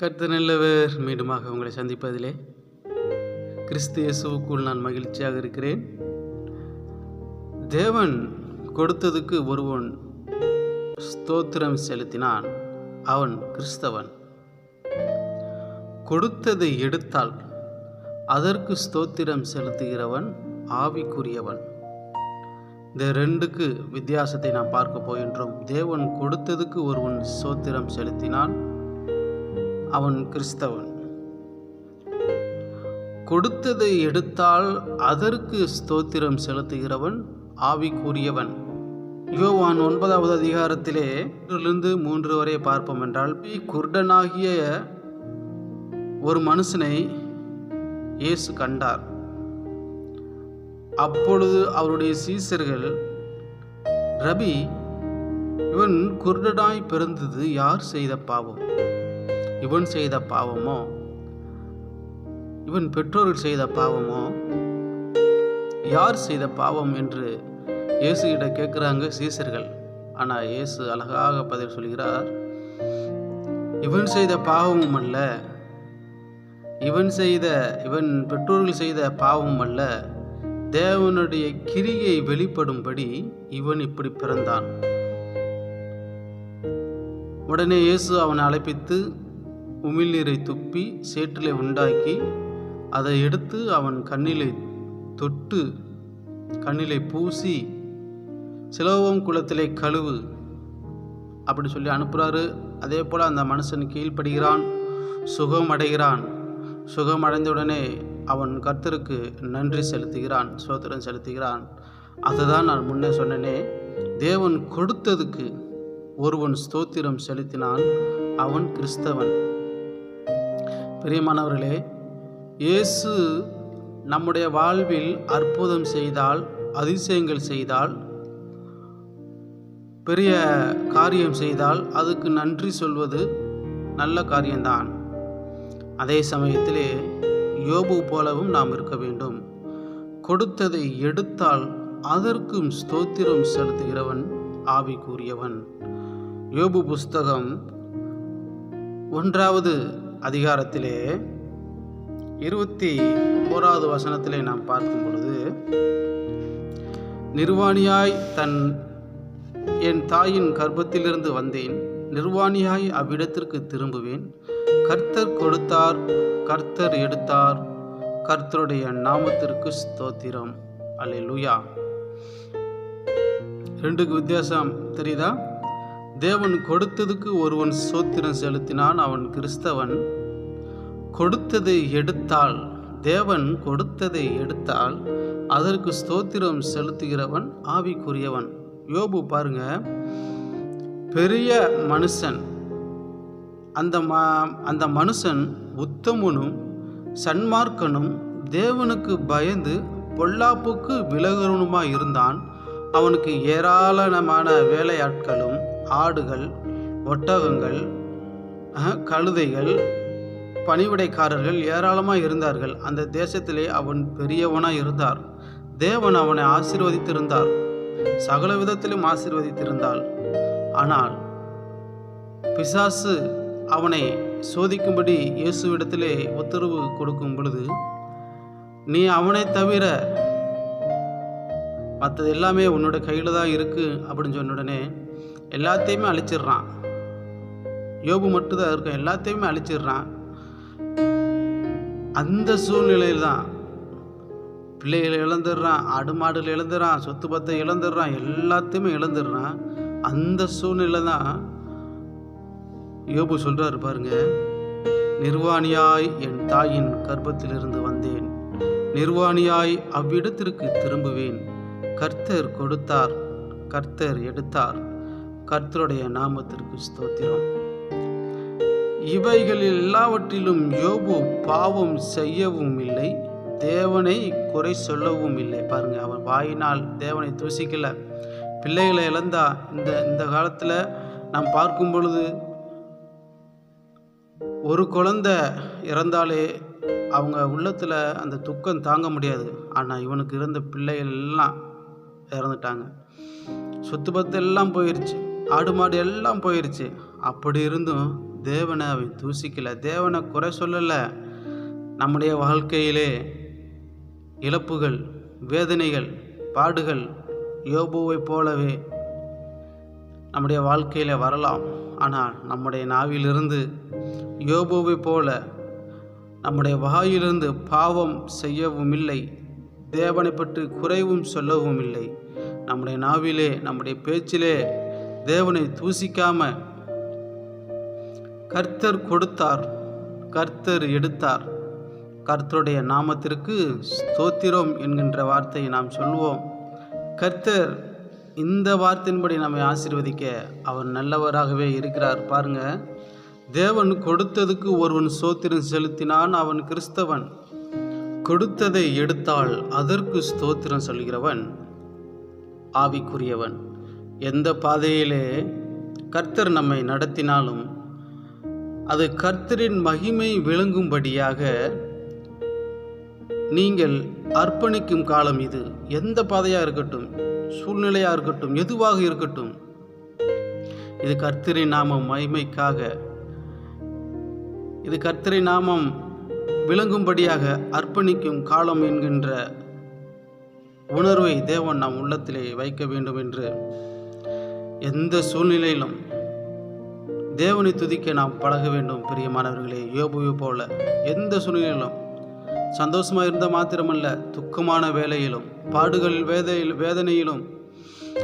கருத்து நல்லவர் மீண்டுமாக உங்களை சந்திப்பதிலே. கிறிஸ்து இயேசுவுக்குள் நான் மகிழ்ச்சியாக இருக்கிறேன். தேவன் கொடுத்ததுக்கு ஒருவன் ஸ்தோத்திரம் செலுத்தினான். அவன் கிறிஸ்தவன். கொடுத்ததை எடுத்தால் அதற்கு ஸ்தோத்திரம் செலுத்துகிறவன் ஆவிக்குரியவன். இந்த ரெண்டுக்கு வித்தியாசத்தை நாம் பார்க்க போகின்றோம். தேவன் கொடுத்ததுக்கு ஒருவன் ஸ்தோத்திரம் செலுத்தினான். அவன் கிறிஸ்தவன். கொடுத்ததை எடுத்தால் அதற்கு ஸ்தோத்திரம் செலுத்துகிறவன் ஆவிக்குரியவன். யோவான் ஒன்பதாவது அதிகாரத்திலே ஒன்றிலிருந்து மூன்று வரை பார்ப்போம் என்றால் குருடனாகிய ஒரு மனுஷனை இயேசு கண்டார். அப்பொழுது அவருடைய சீசர்கள் ரபி இவன் குருடனாய் பிறந்தது யார் செய்த பாவம்? இவன் செய்த பாவமோ? இவன் பெற்றோர்கள் செய்த பாவமோ? யார் செய்த பாவம் என்று இயேசுகிட்ட கேட்குறாங்க சீசர்கள். ஆனால் இயேசு அழகாக பதில் சொல்கிறார் இவன் செய்த பாவமும் அல்ல. இவன் செய்த இவன் பெற்றோர்கள் செய்த பாவமும் அல்ல. தேவனுடைய கிரியை வெளிப்படும்படி இவன் இப்படி பிறந்தான். உடனே இயேசு அவனை அழைப்பித்து உமிழ்நீரை துப்பி சேற்றிலே உண்டாக்கி அதை எடுத்து அவன் கண்ணிலை தொட்டு கண்ணிலை பூசி சிலோகம் குளத்திலே கழுவு. அப்படி சொல்லி அனுப்புகிறாரு அதே போல் அந்த மனுஷன் கீழ்ப்படுகிறான் சுகம் அடைகிறான். சுகம் அடைந்தவுடனே அவன் கர்த்தருக்கு நன்றி செலுத்துகிறான் சோத்திரம் செலுத்துகிறான். அதுதான் நான் முன்னே சொன்னேனே தேவன் கொடுத்ததுக்கு ஒருவன் ஸ்தோத்திரம் செலுத்தினான் அவன் கிறிஸ்தவன். பிரியமானவர்களே இயேசு நம்முடைய வாழ்வில் அற்புதம் செய்தால் அதிசயங்கள் செய்தால் பெரிய காரியம் செய்தால் அதுக்கு நன்றி சொல்வது நல்ல காரியம்தான். அதே சமயத்திலே யோபு போலவும் நாம் இருக்க வேண்டும். கொடுத்ததை எடுத்தால் அதற்கும் ஸ்தோத்திரம் செலுத்துகிறவன் ஆவி கூறியவன் யோபு புஸ்தகம் ஒன்றாவது அதிகாரத்திலே இருபத்தி ஓராவது வசனத்திலே நாம் பார்க்கும் பொழுது நிர்வாணியாய் தன் என் தாயின் கர்ப்பத்திலிருந்து வந்தேன். நிர்வாணியாய் அவ்விடத்திற்கு திரும்புவேன். கர்த்தர் கொடுத்தார் கர்த்தர் எடுத்தார். கர்த்தருடைய நாமத்திற்கு ஸ்தோத்திரம். அல்ல லுயா ரெண்டுக்கு வித்தியாசம் தெரியுதா? தேவன் கொடுத்ததுக்கு ஒருவன் சோத்திரம் செலுத்தினான் அவன் கிறிஸ்தவன் கொடுத்ததை எடுத்தால் தேவன் கொடுத்ததை எடுத்தால் அதற்கு ஸ்தோத்திரம் செலுத்துகிறவன் ஆவிக்குரியவன். யோபு பாருங்க. பெரிய மனுஷன். அந்த ம அந்த மனுஷன் உத்தமனும் சன்மார்க்கனும் தேவனுக்கு பயந்து பொல்லாப்புக்கு விலகுறனுமாக இருந்தான். அவனுக்கு ஏராளமான வேலையாட்களும் ஆடுகள் ஒட்டகங்கள் கழுதைகள் பணிவிடைக்காரர்கள் ஏராளமாக இருந்தார்கள். அந்த தேசத்திலே அவன் பெரியவனாக இருந்தார். தேவன் அவனை ஆசீர்வதித்திருந்தார். சகல விதத்திலும் ஆசீர்வதித்திருந்தாள். ஆனால் பிசாசு அவனை சோதிக்கும்படி இயேசுவிடத்திலே உத்தரவு கொடுக்கும் பொழுது நீ அவனை தவிர மற்றது எல்லாமே உன்னோட கையில் தான் இருக்குது அப்படின்னு சொன்ன உடனே எல்லாத்தையுமே அழிச்சிடுறான். யோபு மட்டும்தான் இருக்கும் எல்லாத்தையுமே அழிச்சிடுறான். அந்த சூழ்நிலையில் தான் பிள்ளைகளை இழந்துடுறான் ஆடு மாடுகள் இழந்துடுறான் சொத்து பத்தை இழந்துடுறான் எல்லாத்தையுமே இழந்துடுறான். அந்த சூழ்நிலை தான் யோபு சொல்கிறாரு பாருங்க நிர்வாணியாய் என் தாயின் கர்ப்பத்திலிருந்து வந்தேன். நிர்வாணியாய் அவ்விடத்திற்கு திரும்புவேன். கர்த்தர் கொடுத்தார் கர்த்தர் எடுத்தார். கர்த்தருடைய நாமத்திற்கு ஸ்தோத்திரம். இவைகளில் எல்லாவற்றிலும் யோபு பாவம் செய்யவும் இல்லை தேவனை குறை சொல்லவும் இல்லை. பாருங்கள் அவன் வாயினால் தேவனை தூசிக்கல. பிள்ளைகளை இழந்தா இந்த இந்த காலத்தில் நாம் பார்க்கும் பொழுது ஒரு குழந்த இறந்தாலே அவங்க உள்ளத்தில் அந்த துக்கம் தாங்க முடியாது. ஆனால் இவனுக்கு இருந்த பிள்ளைகள் எல்லாம் இறந்துட்டாங்க. சொத்து பத்து எல்லாம் போயிடுச்சு ஆடு மாடு எல்லாம் போயிடுச்சு அப்படி இருந்தும் தேவனை அவன் தூசிக்கலை. தேவனை குறை சொல்லலை. நம்முடைய வாழ்க்கையிலே இழப்புகள் வேதனைகள் பாடுகள் யோபுவைப் போலவே நம்முடைய வாழ்க்கையில் வரலாம். ஆனால் நம்முடைய நாவிலிருந்து யோபுவைப் போல நம்முடைய வாயிலிருந்து பாவம் செய்யவும் இல்லை தேவனை பற்றி குறைவும் சொல்லவும் இல்லை நம்முடைய நாவிலே நம்முடைய பேச்சிலே தேவனை தூசிக்காமல் கர்த்தர் கொடுத்தார் கர்த்தர் எடுத்தார். கர்த்தருடைய நாமத்திற்கு ஸ்தோத்திரம் என்கின்ற வார்த்தையை நாம் சொல்வோம் கர்த்தர் இந்த வார்த்தையின்படி நம்மை ஆசீர்வதிக்க அவர் நல்லவராகவே இருக்கிறார். பாருங்க தேவன் கொடுத்ததுக்கு ஒருவன் சோத்திரம் செலுத்தினான் அவன் கிறிஸ்தவன். கொடுத்ததை எடுத்தால் அதற்கு ஸ்தோத்திரம் சொல்கிறவன் ஆவிக்குரியவன். எந்த பாதையிலே கர்த்தர் நம்மை நடத்தினாலும் அது கர்த்தரின் மகிமை விளங்கும்படியாக நீங்கள் அர்ப்பணிக்கும் காலம் இது. எந்த பாதையாக இருக்கட்டும் சூழ்நிலையாக இருக்கட்டும் எதுவாக இருக்கட்டும் இது கர்த்தரி நாமம் மகிமைக்காக இது கர்த்தரை நாமம் விளங்கும்படியாக அர்ப்பணிக்கும் காலம் என்கின்ற உணர்வை தேவன் நம் உள்ளத்திலே வைக்க வேண்டும் என்று எந்த சூழ்நிலையிலும் தேவனை துதிக்க நாம் பழக வேண்டும் பிரியமானவர்களே. யோபுவை போல எந்த சூழ்நிலையிலும் சந்தோஷமாக இருந்த மாத்திரமல்ல துக்கமான வேலையிலும் பாடுகள் வேதையில் வேதனையிலும்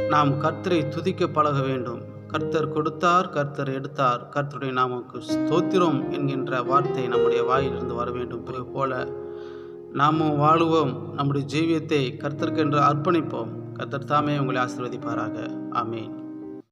நாம் கர்த்தரை துதிக்க பழக வேண்டும். கர்த்தர் கொடுத்தார் கர்த்தர் எடுத்தார். கர்த்தருடைய நாமக்கு ஸ்தோத்திரம் என்கின்ற வார்த்தை நம்முடைய வாயிலிருந்து வர வேண்டும். பிறகு போல நாமும் வாழுவோம். நம்முடைய ஜீவியத்தை கர்த்தருக்கென்று அர்ப்பணிப்போம். கர்த்தர் தாமே உங்களை ஆசீர்வதிப்பாராக. ஆமேன்.